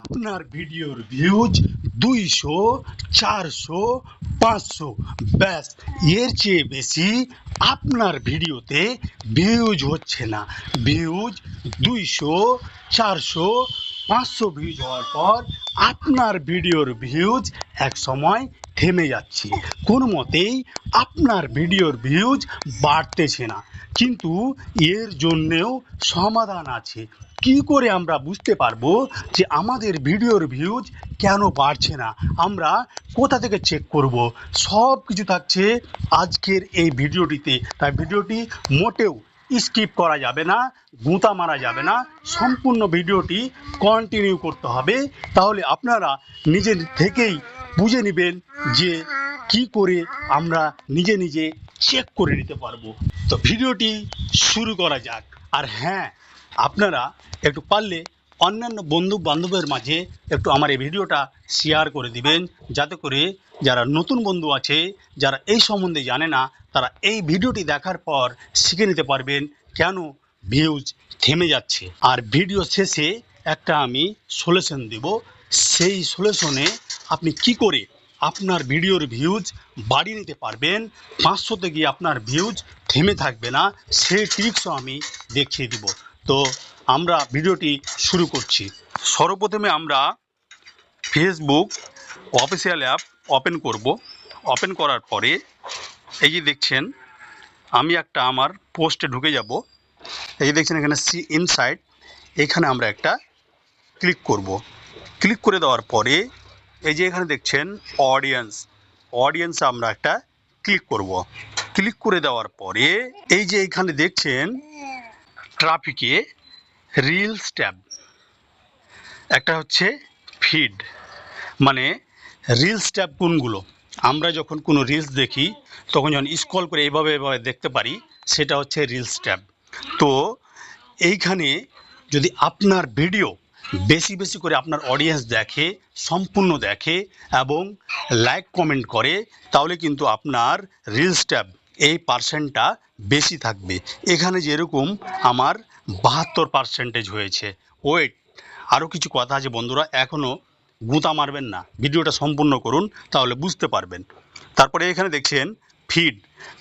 আপনার ভিডিওর ভিউজ দুইশো, চারশো, পাঁচশো। ব্যাস, এর চেয়ে বেশি আপনার ভিডিওতে ভিউজ হচ্ছে না। ভিউজ দুইশো, চারশো, পাঁচশো ভিউজ হওয়ার পর আপনার ভিডিওর ভিউজ এক সময় থেমে যাচ্ছে। কোনো মতেই আপনার ভিডিওর ভিউজ বাড়তেছে না। কিন্তু এর জন্যেও সমাধান আছে। কি করে আমরা বুঝতে পারব যে আমাদের ভিডিওর ভিউজ কেন বাড়ছে না? আমরা কোথা থেকে চেক করব? সব কিছু থাকছে আজকের এই ভিডিওটিতে। তাই ভিডিওটি মোটেও স্কিপ করা যাবে না, গুঁতা মারা যাবে না। সম্পূর্ণ ভিডিওটি কন্টিনিউ করতে হবে। তাহলে আপনারা নিজের থেকেই বুঝে নেবেন যে কি করে আমরা নিজে নিজে চেক করে নিতে পারব। তো ভিডিওটি শুরু করা যাক। আর হ্যাঁ আপনারা একটু পারলে অন্যান্য বন্ধু বান্ধবের মাঝে একটু আমার এই ভিডিওটা শেয়ার করে দিবেন, যাতে করে যারা নতুন বন্ধু আছে, যারা এই সম্বন্ধে জানে না, তারা এই ভিডিওটি দেখার পর শিখে নিতে পারবেন কেন ভিউজ থেমে যাচ্ছে। আর ভিডিও শেষে একটা আমি সলিউশন দেব। সেই সলিউশনে আপনি কি করে আপনার ভিডিওর ভিউজ বাড়িয়ে নিতে পারবেন, পাঁচশোতে গিয়ে আপনার ভিউজ থেমে থাকবে না, সেই টিপসও আমি দেখিয়ে দিব। তো আমরা ভিডিওটি শুরু করছি। সর্বপ্রথমে আমরা ফেসবুক অফিসিয়াল অ্যাপ ওপেন করব। ওপেন করার পরে এই যে দেখছেন, আমি একটা আমার পোস্টে ঢুকে যাব। এই যে দেখছেন এখানে সি ইনসাইড এখানে আমরা একটা ক্লিক করব। ক্লিক করে দেওয়ার পরে এই যে এখানে দেখছেন অডিয়েন্স অডিয়েন্সে আমরা একটা ক্লিক করব। ক্লিক করে দেওয়ার পরে এই যে এখানে দেখছেন ট্রাফিকে রিলস ট্যাব একটা হচ্ছে ফিড মানে রিলস ট্যাব কোনগুলো? আমরা যখন কোনো রিলস দেখি, তখন যখন স্ক্রল করে এইভাবে এভাবে দেখতে পারি, সেটা হচ্ছে রিলস ট্যাব তো এইখানে যদি আপনার ভিডিও বেশি বেশি করে আপনার অডিয়েন্স দেখে, সম্পূর্ণ দেখে এবং লাইক কমেন্ট করে, তাহলে কিন্তু আপনার রিলস ট্যাব এই পার্সেন্টটা বেশি থাকবে। এখানে যেরকম আমার বাহাত্তর পার্সেন্টেজ হয়েছে। ওয়েট আরও কিছু কথা আছে বন্ধুরা এখনও গুঁতা মারবেন না। ভিডিওটা সম্পূর্ণ করুন, তাহলে বুঝতে পারবেন। তারপরে এখানে দেখছেন ফিড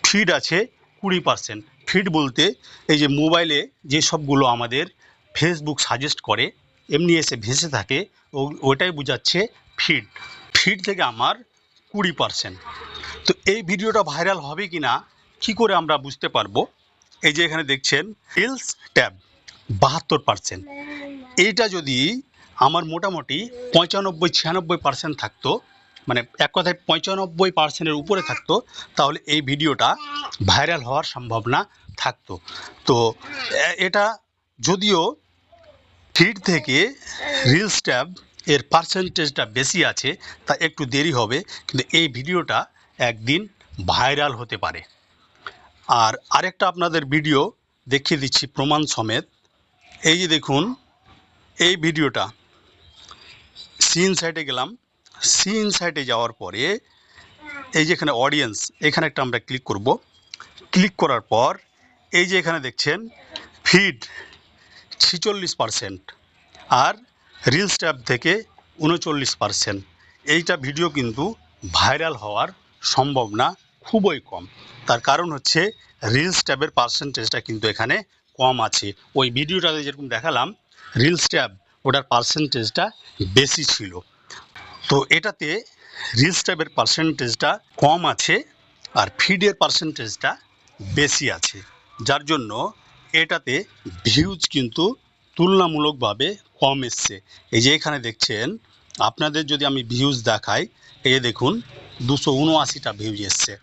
ফিড আছে কুড়ি পার্সেন্ট ফিড বলতে এই যে মোবাইলে যে সবগুলো আমাদের ফেসবুক সাজেস্ট করে এমনি এসে ভেসে থাকে ওটাই বোঝাচ্ছে ফিড ফিড থেকে আমার কুড়ি পার্সেন্ট তো এই ভিডিওটা ভাইরাল হবে কি না কী করে আমরা বুঝতে পারব? এই যে এখানে দেখছেন রিলস ট্যাব বাহাত্তর পার্সেন্ট এইটা যদি আমার মোটামুটি পঁচানব্বই, ছিয়ানব্বই পার্সেন্ট থাকতো মানে এক কথায় পঁচানব্বই পার্সেন্টের উপরে থাকতো, তাহলে এই ভিডিওটা ভাইরাল হওয়ার সম্ভাবনা থাকতো। তো এটা যদিও ফিড থেকে রিলস ট্যাব এর পার্সেন্টেজটা বেশি আছে, তা একটু দেরি হবে, কিন্তু এই ভিডিওটা একদিন ভাইরাল হতে পারে। আর আরেকটা আপনাদের ভিডিও দেখিয়ে দিচ্ছি প্রমাণ সমেত। এই যে দেখুন, এই ভিডিওটা। সিন সাইটে গেলাম। সিন সাইটে যাওয়ার পরে এই যে এখানে অডিয়েন্স এখানে একটা আমরা ক্লিক করব। ক্লিক করার পর এই যে এখানে দেখছেন ফিড ছিচল্লিশ পারসেন্ট আর রিলস ট্যাব থেকে উনচল্লিশ পারসেন্ট এইটা ভিডিও কিন্তু ভাইরাল হওয়ার সম্ভাবনা খুবই কম। তার কারণ হচ্ছে রিলস ট্যাবের পার্সেন্টেজটা কিন্তু এখানে কম আছে। ওই ভিডিওটাতে যেরকম দেখালাম রিলস ট্যাব ওটার পার্সেন্টেজটা বেশি ছিল। তো এটাতে রিলস ট্যাবের পার্সেন্টেজটা কম আছে আর ফিডের পার্সেন্টেজটা বেশি আছে। যার জন্য এটাতে ভিউজ কিন্তু তুলনামূলকভাবে কম এসছে। এই যে এখানে দেখছেন, আপনাদের যদি আমি ভিউজ দেখাই, এই যে দেখুন, দুশো উনআশিটা ভিউজ এসছে।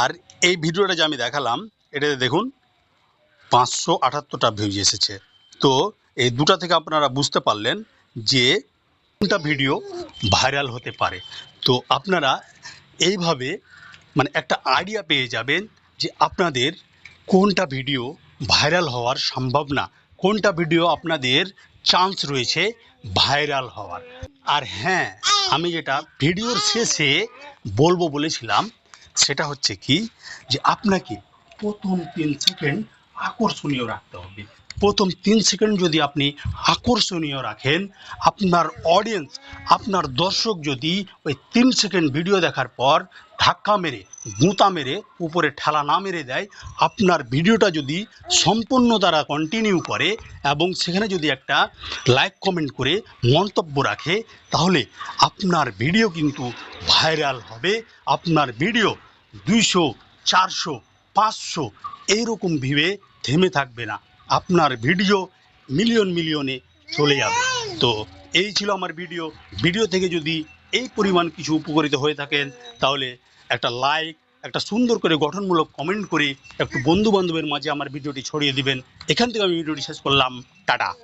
আর এই ভিডিওটা যে আমি দেখালাম, এটাতে দেখুন, পাঁচশো আটাত্তরটা ভিউজ এসেছে। তো এই দুটা থেকে আপনারা বুঝতে পারলেন যে কোনটা ভিডিও ভাইরাল হতে পারে। তো আপনারা এইভাবে মানে একটা আইডিয়া পেয়ে যাবেন যে আপনাদের কোনটা ভিডিও ভাইরাল হওয়ার সম্ভাবনা। কোনটা ভিডিও আপনাদের চান্স রয়েছে ভাইরাল হওয়ার? আর হ্যাঁ আমি যেটা ভিডিওর শেষে বলব বলেছিলাম, সেটা হচ্ছে কি, যে আপনাকে প্রথম তিন সেকেন্ড আকর্ষণীয় রাখতে হবে। প্রথম তিন সেকেন্ড যদি আপনি আকর্ষণীয় রাখেন, আপনার অডিয়েন্স আপনার দর্শক যদি ওই তিন সেকেন্ড ভিডিও দেখার পর ধাক্কা মেরে, গুঁতা মেরে, উপরে ঠেলা না মেরে দেয়, আপনার ভিডিওটা যদি সম্পূর্ণ দ্বারা কন্টিনিউ করে এবং সেখানে যদি একটা লাইক কমেন্ট করে মন্তব্য রাখে, তাহলে আপনার ভিডিও কিন্তু ভাইরাল হবে। আপনার ভিডিও দুইশো, চারশো, পাঁচশো, এইরকম ভিবে থেমে থাকবে না। আপনার ভিডিও মিলিয়ন মিলিয়নে চলে যাবে। তো এই ছিল আমার ভিডিও। ভিডিও থেকে যদি এই পরিমাণ কিছু উপকৃত হয়ে থাকেন, তাহলে একটা লাইক, একটা সুন্দর করে গঠনমূলক কমেন্ট করে একটু বন্ধু বান্ধবের মাঝে আমার ভিডিওটি ছড়িয়ে দিবেন। এখান থেকে আমি ভিডিওটি শেষ করলাম। টাটা।